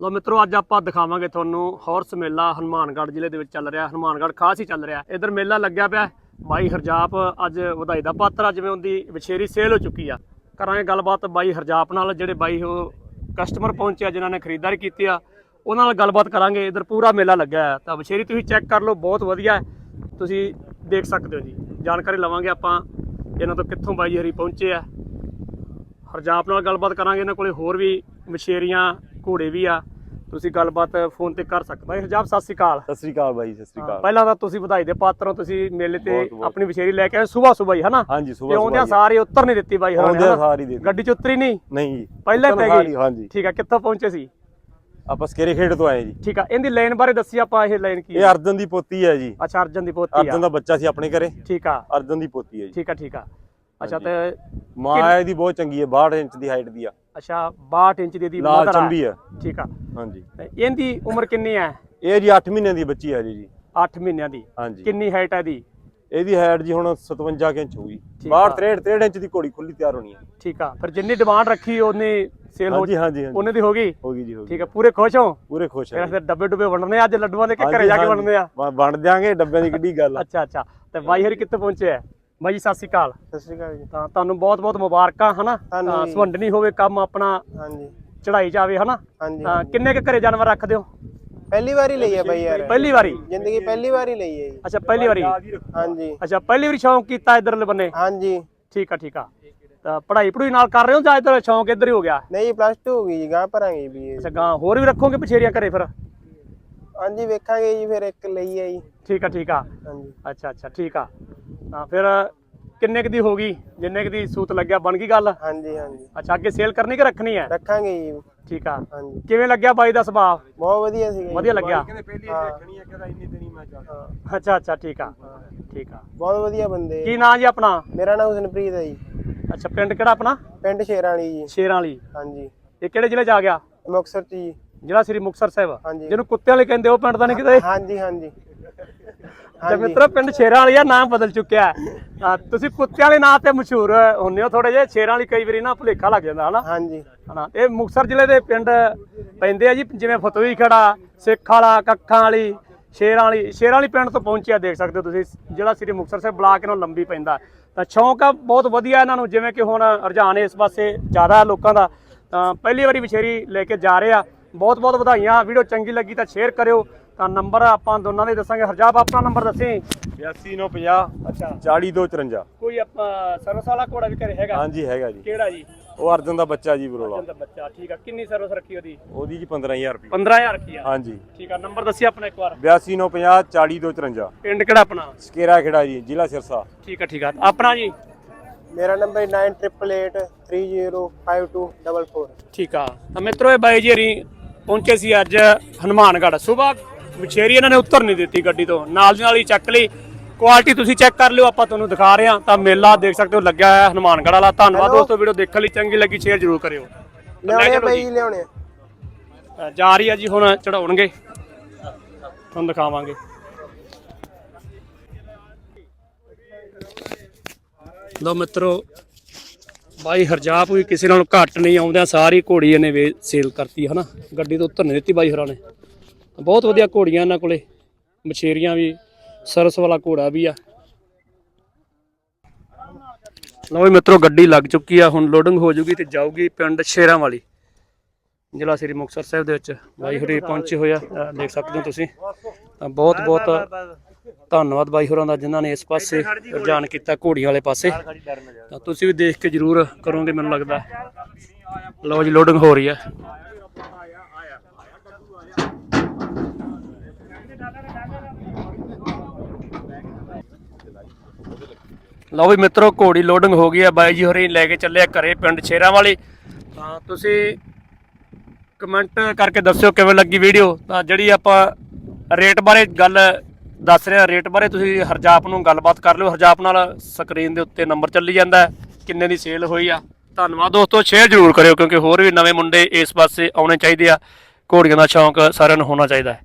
ਲੋ ਮਿੱਤਰੋ, ਅੱਜ ਆਪਾਂ ਦਿਖਾਵਾਂਗੇ ਤੁਹਾਨੂੰ ਹਾਰਸ ਮੇਲਾ ਹਨੂਮਾਨਗੜ੍ਹ ਜ਼ਿਲ੍ਹੇ ਦੇ ਵਿੱਚ ਚੱਲ ਰਿਹਾ, ਹਨੂਮਾਨਗੜ੍ਹ ਖਾਸ ਹੀ ਚੱਲ ਰਿਹਾ। ਇਧਰ ਮੇਲਾ ਲੱਗਿਆ ਪਿਆ, ਬਾਈ ਹਰਜਾਪ ਅੱਜ ਵਧਾਈ ਦਾ ਪਾਤਰ ਆ, ਜਿਵੇਂ ਉਹਦੀ ਵਿਛੇਰੀ ਸੇਲ ਹੋ ਚੁੱਕੀ ਆ। ਕਰਾਂਗੇ ਗੱਲਬਾਤ ਬਾਈ ਹਰਜਾਪ ਨਾਲ, ਜਿਹੜੇ ਬਾਈ ਉਹ ਕਸਟਮਰ ਪਹੁੰਚਿਆ ਜਿਨ੍ਹਾਂ ਨੇ ਖਰੀਦਦਾਰੀ ਕੀਤੀ ਆ, ਉਹਨਾਂ ਨਾਲ ਗੱਲਬਾਤ ਕਰਾਂਗੇ। ਇਧਰ ਪੂਰਾ ਮੇਲਾ ਲੱਗਿਆ ਹੈ ਤਾਂ ਵਿਛੇਰੀ ਤੁਸੀਂ ਚੈੱਕ ਕਰ ਲਓ, ਬਹੁਤ ਵਧੀਆ ਤੁਸੀਂ ਦੇਖ ਸਕਦੇ ਹੋ ਜੀ। ਜਾਣਕਾਰੀ ਲਵਾਂਗੇ ਆਪਾਂ ਇਹਨਾਂ ਤੋਂ ਕਿੱਥੋਂ ਬਾਈ ਹਰੀ ਪਹੁੰਚੇ ਆ। ਹਰਜਾਪ ਨਾਲ ਗੱਲਬਾਤ ਕਰਾਂਗੇ, ਇਹਨਾਂ ਕੋਲੇ ਹੋਰ ਵੀ ਮਛੇਰੀਆਂ ਘੋੜੇ ਵੀ ਆ ਤੁਸੀਂ ਗੱਲਬਾਤ ਫੋਨ ਤੇ ਕਰ ਸਕਦੇ ਹੋ। ਹਰਜਾਪ ਸਤਿ ਸ਼੍ਰੀ ਅਕਾਲ। ਸਤਿ ਸ੍ਰੀ ਅਕਾਲ ਬਾਈ ਸਤਿ ਸ੍ਰੀ ਅਕਾਲ। ਪਹਿਲਾਂ ਤਾਂ ਤੁਸੀਂ ਵਧਾਈ ਦੇ ਪਾਤਰ ਹੋ ਤੁਸੀਂ ਮੇਲੇ ਤੇ। ਆਪਣੀ ਵਿਸ਼ੇਰੀ ਲੈ ਕੇ ਆਏ ਸਵੇਰ ਸਵੇਰ ਹੀ ਹਨਾ? ਹਾਂਜੀ ਤੇ ਸੁਬਾ ਆਉਂਦਿਆਂ ਸਾਰੀ ਉੱਤਰ ਨਹੀਂ ਦਿੱਤੀ ਬਾਈ ਹਰਾਂ ਨੇ ਆਉਂਦੇ ਹਨਾ? ਸਾਰੀ ਦੇ ਗੱਡੀ ਚ ਉਤਰੀ ਨਹੀਂ? ਨਹੀਂ। ਜੀ ਪਹਿਲਾਂ ਹੀ ਪੈ ਗਈ ਹਾਂਜੀ। ਠੀਕ ਆ ਕਿੱਥੋਂ ਪਹੁੰਚੇ ਸੀ? ਆਪਾਂ ਸਕੇਰੇ ਖੇਡ ਤੋਂ ਆਏ ਜੀ। ਠੀਕ ਆ ਇਹਦੀ ਲਾਈਨ ਬਾਰੇ ਦੱਸੀ ਆਪਾਂ ਇਹ ਲਾਈਨ ਕੀ ਇਹ ਅਰਜਨ ਦੀ ਪੋਤੀ ਹੈ ਜੀ। ਅੱਛਾ ਅਰਜਨ ਦੀ ਪੋਤੀ ਅਰਜਨ ਆ ਦਾ ਬੱਚਾ ਸੀ ਆਪਣੇ ਘਰੇ। ਠੀਕ ਆ। ਅਰਜਨ ਦੀ ਪੋਤੀ ਹੈ ਜੀ। ਠੀਕ ਆ ਠੀਕ ਆ। ਅੱਛਾ। ਤੇ ਮਾਂ ਇਹਦੀ ਬਹੁਤ ਚੰਗੀ ਹੈ 62 ਇੰਚ ਦੀ ਹਾਈਟ ਦੀ ਆ। ਅੱਛਾ 62 ਇੰਚ ਦੀ ਦੀ ਲਾਲ ਮਦਰ ਆ। ਚੰਬੀ ਠੀਕ ਆ। ਹਾਂਜੀ। ਤੇ ਇਹਦੀ ਉਮਰ ਕਿੰਨੀ ਹੈ ਇਹ ਜੀ 8 ਮਹੀਨਿਆਂ ਦੀ ਬੱਚੀ ਹੈ ਜੀ 8 ਮਹੀਨਿਆਂ ਦੀ। ਹਾਂਜੀ। ਕਿੰਨੀ ਹਾਈਟ ਹੈ ਇਹਦੀ? ਇਹਦੀ ਹਾਈਟ ਜੀ ਹੁਣ 57 ਕੁ ਇੰਚ ਆ। 62 63 63 ਇੰਚ ਦੀ ਘੋੜੀ ਖੁੱਲੀ ਤਿਆਰ ਹੋਣੀ ਹੈ ਠੀਕ ਆ। ਫਿਰ ਜਿੰਨੀ ਡਿਮਾਂਡ ਰੱਖੀ ਉਹਨੇ ਸੇਲ ਹੋ ਹਾਂਜੀ ਹਾਂਜੀ ਹਾਂਜੀ। ਉਹਨੇ ਦੀ ਹੋ ਗਈ? ਹੋ ਗਈ ਜੀ ਹੋ ਗਈ। ਠੀਕ ਆ। ਪੂਰੇ ਖੁਸ਼ ਹੋ? ਪੂਰੇ ਖੁਸ਼ ਹੈ ਫਿਰ ਡੱਬੇ ਡੁੱਬੇ ਵੰਡਣੇ ਆ ਅੱਜ ਲੱਡੂਆਂ ਦੇ ਕਿ ਘਰੇ ਜਾ ਕੇ। ਵੰਡਣੇ ਆ। ਵੰਡ ਦਿਆਂਗੇ ਡੱਬਿਆਂ ਦੀ ਕਿੱਡੀ ਗੱਲ ਆ। ਅੱਛਾ ਅੱਛਾ। ਤੇ ਬਾਈ ਹਰੀ ਕਿੱਥੇ ਪਹੁੰਚੇ ਆ? ਬਾਈ ਜੀ ਸਤਿ ਸ਼੍ਰੀ ਅਕਾਲ। ਸਤਿ ਸ਼੍ਰੀ ਅਕਾਲ ਜੀ। ਤਾਂ ਤੁਹਾਨੂੰ ਬਹੁਤ ਬਹੁਤ ਮੁਬਾਰਕਾਂ ਹਨਾ? ਤਾਂ। ਸੁਵੰਡਣੀ ਹੋਵੇ ਕੰਮ ਆਪਣਾ ਹਾਂਜੀ। ਚੜਾਈ ਜਾਵੇ ਹਨਾ? ਤਾਂ ਕਿੰਨੇ ਕੁ ਘਰੇ ਜਾਨਵਰ ਰੱਖਦੇ ਹੋ? ਪਹਿਲੀ ਵਾਰੀ ਲਈ ਹੈ ਬਾਈ ਯਾਰ। ਪਹਿਲੀ ਵਾਰੀ? ਜ਼ਿੰਦਗੀ ਪਹਿਲੀ ਵਾਰੀ ਲਈ ਹੈ ਜੀ। ਅੱਛਾ ਪਹਿਲੀ ਵਾਰੀ? ਹਾਂਜੀ। ਅੱਛਾ ਪਹਿਲੀ ਵਾਰੀ ਸ਼ੌਂਕ ਕੀਤਾ ਇਧਰਲੇ ਬੰਨੇ? ਹਾਂਜੀ। ਠੀਕ ਆ ਠੀਕ ਆ। ਤਾਂ ਪੜ੍ਹਾਈ ਪੜੂਈ ਨਾਲ ਕਰ ਰਹੇ ਹੋ ਜਾਂ ਇਧਰ ਸ਼ੌਂਕ ਇੱਧਰ ਹੀ ਹੋ ਗਿਆ? ਨਹੀਂ ਪਲੱਸ 2 ਹੋ ਗਈ ਜੀ ਗਾਂ ਭਰਾਂਗੇ ਵੀ ਅੱਛਾ ਗਾਂ ਹੋਰ ਵੀ ਰੱਖੋਗੇ ਪਛੇਰੀਆਂ ਘਰੇ ਫਿਰ? ਹਾਂਜੀ ਵੇਖਾਂਗੇ ਜੀ ਫਿਰ ਇੱਕ ਲਈ ਹੈ ਜੀ। ਠੀਕ ਆ ਠੀਕ ਆ। ਹਾਂਜੀ। ਅੱਛਾ ਅੱਛਾ ਠੀਕ ਆ। ਤਾਂ ਫਿਰ ਕਿੰਨੇ ਕੁ ਦੀ ਹੋ ਗਈ? ਜਿੰਨੇ ਕੁ ਦੀ ਸੂਤ ਲੱਗਿਆ ਬਣ ਗਈ ਗੱਲ? ਹਾਂਜੀ ਹਾਂਜੀ। ਅੱਛਾ ਅੱਗੇ ਸੇਲ ਕਰਨੀ ਕਿ ਰੱਖਣੀ ਹੈ? ਰੱਖਾਂਗੇ ਜੀ। ਠੀਕ ਆ। ਹਾਂਜੀ। ਕਿਵੇਂ ਲੱਗਿਆ ਬਾਈ ਦਾ ਸੁਭਾਅ? ਬਹੁਤ ਵਧੀਆ ਸੀਗਾ ਜੀ। ਵਧੀਆ ਲੱਗਿਆ? ਪਹਿਲੀ ਹਾਂ। ਦੇਖਣੀ ਹੈ ਕਹਿੰਦਾ ਇੰਨੀ ਦਿਨੀ ਮੈਂ ਚੱਲ ਹਾਂ, ਅੱਛਾ ਅੱਛਾ ਠੀਕ ਆ। ਠੀਕ ਆ। ਬਹੁਤ ਵਧੀਆ ਬੰਦੇ। ਕੀ ਨਾਂ ਜੀ ਆਪਣਾ? ਮੇਰਾ ਨਾਮ ਹੁਸਨਪ੍ਰੀਤ ਹੈ ਜੀ। ਅੱਛਾ ਪਿੰਡ ਕਿਹੜਾ ਆਪਣਾ? ਪਿੰਡ ਸ਼ੇਰਾਲੀ ਜੀ। ਸ਼ੇਰਾਂ ਵਾਲੀ। ਹਾਂਜੀ। ਇਹ ਕਿਹੜੇ ਜ਼ਿਲ੍ਹੇ ਚ ਆ ਗਿਆ? ਮੁਕਤਸਰ ਚ ਜੀ। ਜ਼ਿਲ੍ਹਾ ਸ੍ਰੀ ਮੁਕਤਸਰ ਸਾਹਿਬ। ਹਾਂਜੀ। ਜਿਹਨੂੰ ਕੁੱਤਿਆਂ ਵਾਲੇ ਕਹਿੰਦੇ ਉਹ ਪਿੰਡ ਦਾ ਨਹੀਂ ਕਿਤੇ? ਹਾਂਜੀ ਹਾਂਜੀ। ਤੇ ਮਿੱਤਰੋ ਪਿੰਡ ਸ਼ੇਰਾਂ ਵਾਲੀ ਆ ਨਾਮ ਬਦਲ ਚੁੱਕਿਆ ਹੈ। ਤੁਸੀਂ ਕੁੱਤਿਆਂ ਵਾਲੇ ਨਾਂ ਤੇ ਮਸ਼ਹੂਰ ਹੁੰਦੇ ਹੋ ਥੋੜੇ ਜਿਹੇ ਸ਼ੇਰਾਂ ਵਾਲੀ ਕਈ ਵਾਰੀ ਨਾ ਭੁਲੇਖਾ ਲੱਗ ਜਾਂਦਾ ਹਨਾ? ਹਾਂਜੀ। ਹਨਾ ਇਹ ਮੁਕਤਸਰ ਜ਼ਿਲ੍ਹੇ ਦੇ ਪਿੰਡ ਪੈਂਦੇ ਆ ਜੀ ਜਿਵੇਂ ਫਤੋਈ ਖੜਾ ਸਿੱਖ ਵਾਲਾ ਕੱਖਾਂ ਵਾਲੀ ਸ਼ੇਰਾਂ ਵਾਲੀ ਸ਼ੇਰਾਂ ਵਾਲੀ ਪਿੰਡ ਤੋਂ ਪਹੁੰਚਿਆ ਦੇਖ ਸਕਦੇ ਹੋ ਤੁਸੀਂ ਜਿਹੜਾ ਸ੍ਰੀ ਮੁਕਤਸਰ ਸਾਹਿਬ ਬਲਾਕ ਇਹਨਾਂ ਲੰਬੀ ਪੈਂਦਾ। ਤਾਂ ਸ਼ੌਂਕ ਆ ਬਹੁਤ ਵਧੀਆ ਇਹਨਾਂ ਨੂੰ ਜਿਵੇਂ ਕਿ ਹੁਣ ਰੁਝਾਨ ਇਸ ਪਾਸੇ ਜ਼ਿਆਦਾ ਲੋਕਾਂ ਦਾ ਤਾਂ ਪਹਿਲੀ ਵਾਰੀ ਵਿਸ਼ੇਰੀ ਲੈ ਕੇ ਜਾ ਰਹੇ ਆ। ਬਹੁਤ ਬਹੁਤ ਵਧਾਈਆਂ ਵੀਡੀਓ ਚੰਗੀ ਲੱਗੀ ਤਾਂ ਸ਼ੇਅਰ ਕਰਿਓ ਤਾਂ ਨੰਬਰ ਆਪਾਂ ਦੋਨਾਂ ਦੇ ਦੱਸਾਂਗੇ। ਹਰਜਾਬ ਆਪਣਾ ਨੰਬਰ ਦੱਸੀ। 8950 ਅੱਛਾ। 4254 ਕੋਈ ਆਪਾਂ ਸਰਵਿਸ ਵਾਲਾ ਘੋੜਾ ਵੀ ਘਰੇ ਹੈਗਾ? ਹਾਂਜੀ ਹੈਗਾ ਜੀ। ਕਿਹੜਾ ਜੀ? ਉਹ ਅਰਜਨ ਦਾ ਬੱਚਾ ਜੀ ਬਰੋਲਾ। ਦਾ ਬੱਚਾ ਠੀਕ ਆ। ਕਿੰਨੀ ਸਰਵਿਸ ਰੱਖੀ ਉਹਦੀ? ਉਹਦੀ ਜੀ 15000 ਰੁਪਏ 15000 ਰੁਪਿਆ ਹਾਂਜੀ। ਠੀਕ ਆ ਨੰਬਰ ਦੱਸੀ ਆਪਣਾ ਇੱਕ ਵਾਰ। 8950 4254 ਪਿੰਡ ਕਿਹੜਾ ਆਪਣਾ? ਸਕੇਰਾ ਖੇੜਾ ਜੀ ਜ਼ਿਲ੍ਹਾ ਸਿਰਸਾ। ਠੀਕ ਆ ਠੀਕ ਆ। ਆਪਣਾ ਜੀ? ਮੇਰਾ ਨੰਬਰ 9888305244 ਠੀਕ ਆ। ਤਾਂ ਮਿੱਤਰੋ ਇਹ ਬਾਈ ਜੀ ਹਰੀ ਪਹੁੰਚੇ ਸੀ ਅੱਜ ਹਨੂਮਾਨਗੜ੍ਹ। ਸਵੇਰ ਵਿਛੇਰੀ ਇਹਨਾਂ ਨੇ ਉੱਤਰ ਨਹੀਂ ਦਿੱਤੀ ਗੱਡੀ ਤੋਂ। ਨਾਲ ਦੀ ਨਾਲ ਹੀ ਚੱਕ ਲਈ। ਕੁਆਲਿਟੀ ਤੁਸੀਂ ਚੈੱਕ ਕਰ ਲਿਓ ਆਪਾਂ ਤੁਹਾਨੂੰ ਦਿਖਾ ਰਹੇ ਹਾਂ। ਤਾਂ ਮੇਲਾ ਦੇਖ ਸਕਦੇ ਹੋ ਲੱਗਿਆ ਹੋਇਆ ਹਨੂਮਾਨਗੜ੍ਹ ਵਾਲਾ। ਧੰਨਵਾਦ? ਦੋਸਤੋ ਵੀਡੀਓ ਦੇਖਣ ਲਈ ਚੰਗੀ ਲੱਗੀ ਸ਼ੇਅਰ ਜ਼ਰੂਰ ਕਰਿਓ। ਲਿਆਉਣੇ ਚਲੋ ਜੀ। ਜੀ। ਲਿਆਉਣੇ ਆ। ਅ, ਜਾ ਰਹੀ ਆ ਜੀ ਹੁਣ ਚੜਾਉਣਗੇ। ਤੁਹਾਨੂੰ ਦਿਖਾਵਾਂਗੇ। ਲੋ ਮਿੱਤਰੋ ਬਾਈ ਹਰਜਾਪ ਵੀ ਕਿਸੇ ਨਾਲੋਂ ਘੱਟ ਨਹੀਂ ਆਉਂਦਿਆਂ ਸਾਰੀ ਘੋੜੀ ਇਹਨੇ ਵੇ ਸੇਲ ਕਰਤੀ ਹਨਾ? ਗੱਡੀ ਤੋਂ ਉੱਤਰ ਨਹੀਂ ਦਿੱਤੀ ਬਾਈ ਹਰਾਂ ਨੇ। ਬਹੁਤ ਵਧੀਆ ਘੋੜੀਆਂ ਇਹਨਾਂ ਕੋਲੇ। ਮਛੇਰੀਆਂ ਵੀ ਸਰਸ ਵਾਲਾ ਘੋੜਾ ਵੀ ਆ। ਲਓ ਵੀ ਮਿੱਤਰੋ ਗੱਡੀ ਲੱਗ ਚੁੱਕੀ ਆ। ਹੁਣ ਲੋਡਿੰਗ ਹੋ ਜੂਗੀ ਤੇ ਜਾਊਗੀ ਪਿੰਡ ਸ਼ੇਰਾਂ ਵਾਲੀ ਜ਼ਿਲ੍ਹਾ ਸ੍ਰੀ ਮੁਕਤਸਰ ਸਾਹਿਬ ਦੇ ਵਿੱਚ। ਬਾਈ ਹੋਰੀ ਪਹੁੰਚੇ ਹੋਏ ਆ। ਅਹ ਦੇਖ ਸਕਦੇ ਹੋ ਤੁਸੀਂ। ਤਾਂ ਬਹੁਤ ਬਹੁਤ ਧੰਨਵਾਦ ਬਾਈ ਹੋਰਾਂ ਦਾ ਜਿਨ੍ਹਾਂ ਨੇ ਇਸ ਪਾਸੇ ਰੁਝਾਨ ਕੀਤਾ ਘੋੜੀਆਂ ਵਾਲੇ ਪਾਸੇ। ਤਾਂ ਤੁਸੀਂ ਵੀ ਦੇਖ ਕੇ ਜਰੂਰ ਕਰੋਗੇ ਮੈਨੂੰ ਲੱਗਦਾ। ਲਓ ਜੀ ਲੋਡਿੰਗ ਹੋ ਰਹੀ ਹੈ ਲਓ ਵੀ ਮਿੱਤਰੋ, ਘੋੜੀ ਲੋਡਿੰਗ ਹੋ ਗਈ ਆ, ਬਾਈ ਜੀ ਹੋਰੀ ਲੈ ਕੇ ਚੱਲੇ ਆ ਘਰੇ ਪਿੰਡ ਸ਼ੇਰਾਂ ਵਾਲੀ। ਤਾਂ ਤੁਸੀਂ ਕਮੈਂਟ ਕਰਕੇ ਦੱਸਿਓ ਕਿਵੇਂ ਲੱਗੀ ਵੀਡੀਓ ਤਾਂ ਜਿਹੜੀ ਆਪਾਂ ਰੇਟ ਬਾਰੇ ਗੱਲ ਦੱਸ ਰਹੇ ਹਾਂ ਰੇਟ ਬਾਰੇ ਤੁਸੀਂ ਹਰਜਾਪ ਨੂੰ ਗੱਲਬਾਤ ਕਰ ਲਿਓ। ਹਰਜਾਪ ਨਾਲ ਸਕਰੀਨ ਦੇ ਉੱਤੇ ਨੰਬਰ ਚੱਲੀ ਜਾਂਦਾ ਕਿੰਨੇ ਦੀ ਸੇਲ ਹੋਈ ਆ। ਧੰਨਵਾਦ ਦੋਸਤੋ ਸ਼ੇਅਰ ਜ਼ਰੂਰ ਕਰਿਓ ਕਿਉਂਕਿ ਹੋਰ ਵੀ ਨਵੇਂ ਮੁੰਡੇ ਇਸ ਪਾਸੇ ਆਉਣੇ ਚਾਹੀਦੇ ਆ। ਘੋੜੀਆਂ ਦਾ ਸ਼ੌਂਕ ਸਾਰਿਆਂ ਨੂੰ ਹੋਣਾ ਚਾਹੀਦਾ ਹੈ।